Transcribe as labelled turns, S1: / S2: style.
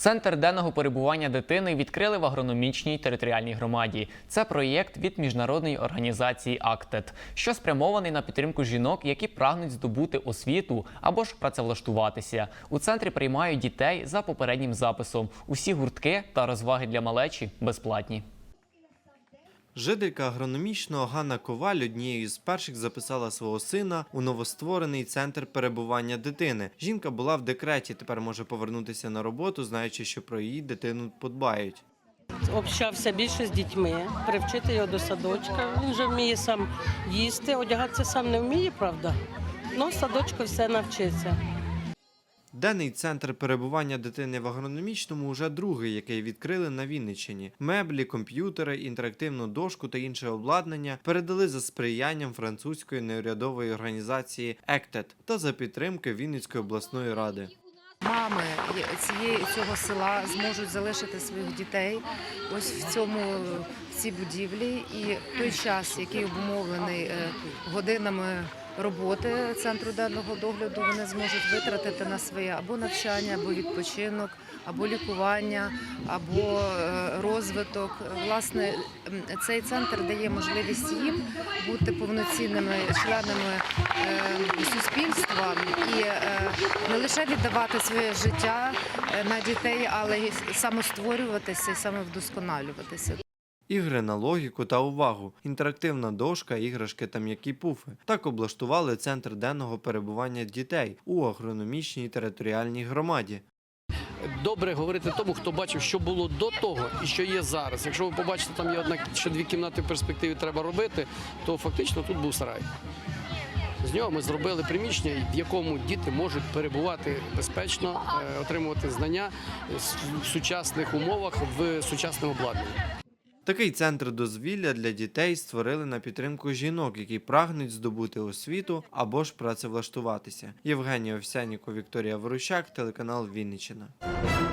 S1: Центр денного перебування дитини відкрили в агрономічній територіальній громаді. Це проєкт від міжнародної організації АКТЕТ, що спрямований на підтримку жінок, які прагнуть здобути освіту або ж працевлаштуватися. У центрі приймають дітей за попереднім записом. Усі гуртки та розваги для малечі безплатні.
S2: Жителька агрономічного Ганна Коваль однією з перших записала свого сина у новостворений центр перебування дитини. Жінка була в декреті, тепер може повернутися на роботу, знаючи, що про її дитину подбають.
S3: Общався більше з дітьми, привчити його до садочка. Він вже вміє сам їсти, одягатися сам не вміє, правда. Ну, в садочку все навчиться.
S2: Денний центр перебування дитини в агрономічному вже другий, який відкрили на Вінниччині. Меблі, комп'ютери, інтерактивну дошку та інше обладнання передали за сприянням французької неурядової організації ЕКТЕТ та за підтримки Вінницької обласної ради.
S4: мами цієї цього села зможуть залишити своїх дітей ось в цьому в цій будівлі. І той час, який обумовлений е, годинами роботи центру денного догляду, вони зможуть витратити на своє або навчання, або відпочинок, або лікування, або е, розвиток. Власне, цей центр дає можливість їм бути повноцінними членами е, суспільства і е, не лише віддавати своє життя на дітей, але й самостворюватися і самовдосконалюватися.
S2: Ігри на логіку та увагу, інтерактивна дошка, іграшки та м'які пуфи. Так облаштували центр денного перебування дітей у агрономічній територіальній громаді.
S5: добре говорити тому, хто бачив, що було до того і що є зараз. Якщо ви побачите, там є одна ще дві кімнати в перспективі треба робити, то фактично тут був сарай. З нього ми зробили приміщення, в якому діти можуть перебувати безпечно, е, отримувати знання в сучасних умовах в сучасному обладнанні.
S2: Такий центр дозвілля для дітей створили на підтримку жінок, які прагнуть здобути освіту або ж працевлаштуватися. Євгенія Овсяніко, Вікторія Ворущак, телеканал Вінниччина.